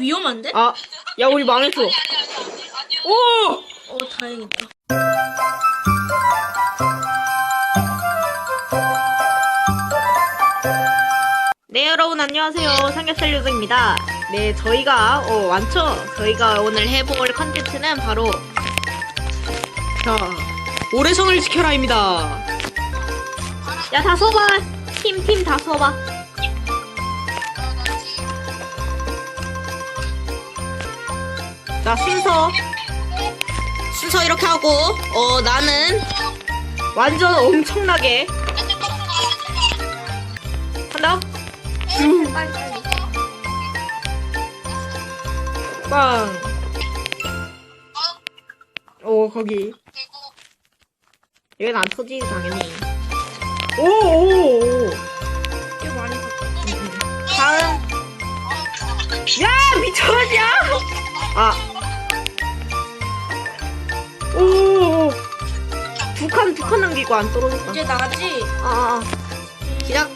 위험한데? 아, 야, 우리 망했어. 오! 어 다행이다. 네, 여러분, 안녕하세요. 삼겹살 요정입니다. 네, 저희가, 어, 완쵸. 저희가 오늘 해볼 컨텐츠는 바로, 자, 오래성을 지켜라입니다. 야, 다 써봐. 팀, 팀다 써봐. 자, 순서. 순서 이렇게 하고, 어, 나는 완전 엄청나게. 한다? 쭉. 빨리 빨리. 빵. 오, 거기. 여긴 안 터지지, 당연히. 오, 오, 오. 꽤 많이 샀다. 다음. 야, 미쳐버려! 아. 오, 오. 두 칸, 두칸 남기고 안 떨어졌다. 이제 나가지. 아, 아. 시작.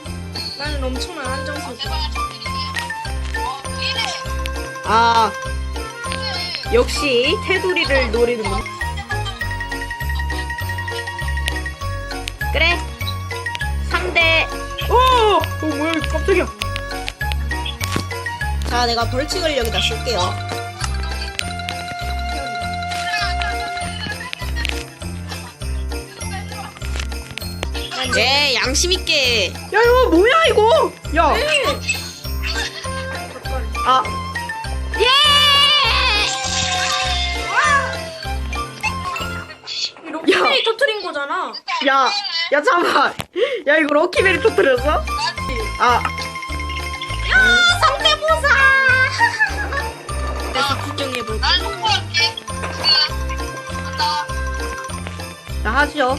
나는 엄청난 안정서지. 아. 역시, 테두리를 노리는군. 그래. 3대. 오! 어, 뭐야, 이거 깜짝이야. 자, 내가 벌칙을 여기다 쓸게요. 네, 양심 있게. 야, 이거 뭐야, 이거? 야. 아. 예! 이 로켓이 터트린 거잖아. 야, 야, 잠깐만. 야, 이거 럭키베리 터뜨렸어? 아, 야 성대모사. 내가 구경해 볼게. 그, 간다. 자, 하시죠.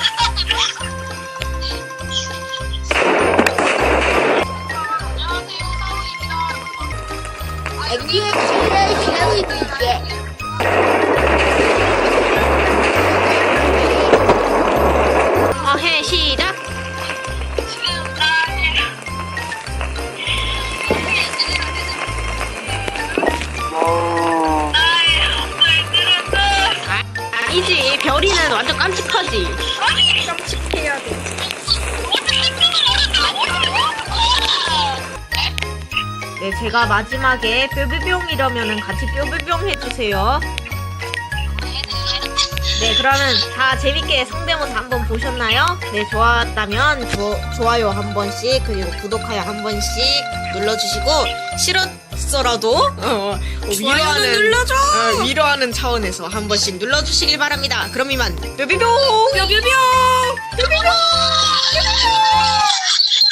아, 아니지. 별이는 완전 깜찍하지. 깜찍해야 돼. 네, 제가 마지막에 뾰뾰뿅이려면은 같이 뾰뾰뿅 해주세요. 네, 그러면 다 재밌게 성대모사 한번 보셨나요? 네, 좋았다면 조, 좋아요 한 번씩 그리고 구독하여 한 번씩 눌러주시고 싫었 없어라도 어, 어, 어, 위로하는 어, 눌러줘. 어, 위로하는 차원에서 한 번씩 눌러주시길 바랍니다. 그럼 이만 뾰비뿅 뾰비뿅 뾰비뿅 뾰비뿅